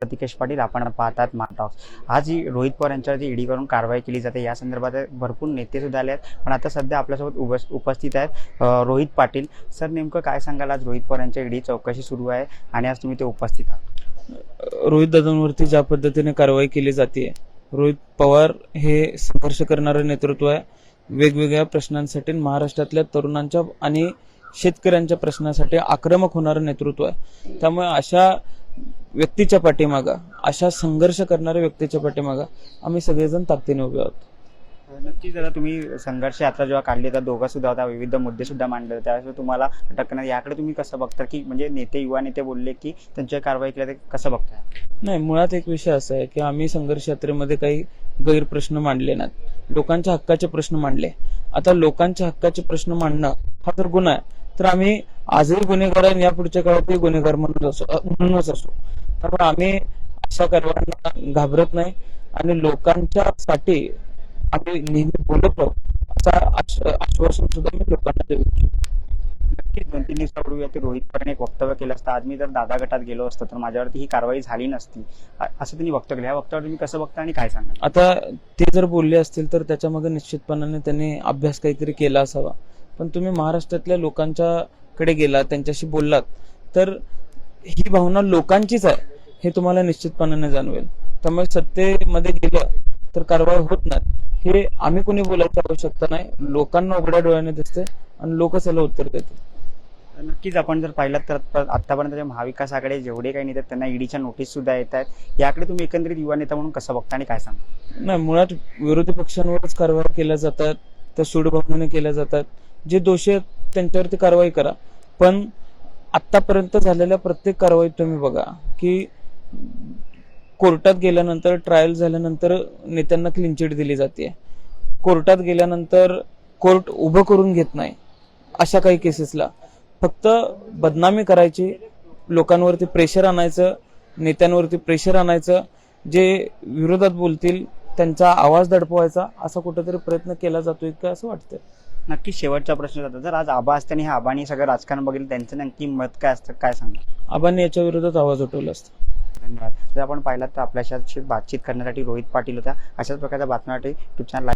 प्रतिकेश पाटील आपण पाहतात माटॉक्स आज ही रोहित पवार यांच्यावरती ईडी करून कारवाई केली जाते या संदर्भात भरपूर नेते सुद्धा आले आहेत पण आता सध्या आपल्यासोबत उप उपस्थित आहेत रोहित पाटील. सर नेमकं काय सांगाल? आज रोहित पवार यांच्या ईडी चौकशी सुरू आहे आणि आज तुम्ही ते उपस्थित आहात. रोहित दादांवरती ज्या पद्धतीने कारवाई केली जाते रोहित पवार हे संघर्ष करणारं नेतृत्व आहे. वेगवेगळ्या प्रश्नांसाठी महाराष्ट्रातल्या तरुणांच्या आणि शेतकऱ्यांच्या प्रश्नासाठी आक्रमक होणारं नेतृत्व आहे. त्यामुळे अशा व्यक्तीच्या पाठीमागं अशा संघर्ष करणाऱ्या व्यक्तीच्या पाठीमागं आम्ही सगळेजण ताकदीने उभे आहोत. नक्कीच आता तुम्ही संघर्ष यात्रा जेव्हा काढली तर दोघं सुद्धा होता विविध मुद्दे सुद्धा मांडले. त्यावेळेस तुम्हाला अटक करण्यात याकडे तुम्ही कसं बघता की म्हणजे नेते युवा नेते बोलले की त्यांच्या कारवाई केल्या ते कसं बघताय? नाही मुळात एक विषय असा आहे की आम्ही संघर्ष यात्रेमध्ये काही गैरप्रश्न मांडले नाहीत. लोकांच्या हक्काचे प्रश्न मांडले. आता लोकांच्या हक्काचे प्रश्न मांडणं हा तर गुन्हा आहे. तर आम्ही आजही गुन्हेगार या पुढच्या काळातही गुन्हेगार म्हणून असो म्हणूनच असो. त्यामुळे आम्ही अशा कारवायांना घाबरत नाही आणि लोकांच्या साठी आम्ही नेहमी बोलत असा आश- आश्वासन सुद्धा मी लोकांना देऊ इच्छितो. नक्कीच दोन तीन दिवसापूर्वी ते रोहित पवारने एक वक्तव्य केलं असतं. आज मी जर दादा गटात गेलो असतो तर माझ्यावरती ही कारवाई झाली नसती. असं त्यांनी वक्तव्य केलं. या वक्तव्यावर तुम्ही कसं बघता आणि काय सांगाल? आता ते जर बोलले असतील तर त्याच्यामागे निश्चितपणाने त्यांनी अभ्यास काहीतरी केला असावा. पण तुम्ही महाराष्ट्रातल्या लोकांच्या कडे गेलात त्यांच्याशी बोललात तर ही भावना लोकांचीच आहे हे तुम्हाला निश्चितपणाने जाणवेल. त्यामुळे सत्तेमध्ये गेलं तर कारवाई होत नाही. हे आम्ही कोणी बोलायची आवश्यकता नाही. लोकांना उघड्या डोळ्याने दिसते आणि लोकच याला उत्तर देते नक्कीच आपण जर पाहिलं तर आतापर्यंत महाविकास आघाडी जेवढे काही नेते आहेत, त्यांना ईडीच्या नोटीस सुद्धा येत आहेत. याकडे तुम्ही एकंदरीत युवा नेता म्हणून कसं बघता आणि काय सांगा नाही मुळात विरोधी पक्षांवरच कारवाई केल्या जातात त्या सूडभावनेने केल्या जातात. जे दोषी आहेत त्यांच्यावरती कारवाई करा. पण आतापर्यंत झालेल्या प्रत्येक कारवाईत तुम्ही बघा की कोर्टात गेल्यानंतर ट्रायल झाल्यानंतर नेत्यांना क्लिनचिट दिली जाते. कोर्टात गेल्यानंतर कोर्ट उभं करून घेत नाही अशा काही केसेसला फक्त बदनामी करायची लोकांवरती प्रेशर आणायचं नेत्यांवरती प्रेशर आणायचं जे विरोधात बोलतील त्यांचा आवाज दडपवायचा असा कुठेतरी प्रयत्न केला जातोय का असं वाटतंय? नक्की शेवटचा प्रश्न जातो. जर आज आबा असते आणि हे आबानी सगळं राजकारण बघितलं त्यांचं नक्की मत काय असतं काय सांगा आबांनी याच्या विरोधात आवाज उठवला असता. धन्यवाद. जर आपण पाहिलं तर आपल्याशी बातचीत करण्यासाठी रोहित पाटील होत्या. अशाच प्रकारच्या बातम्यासाठी युट्यूब चॅनल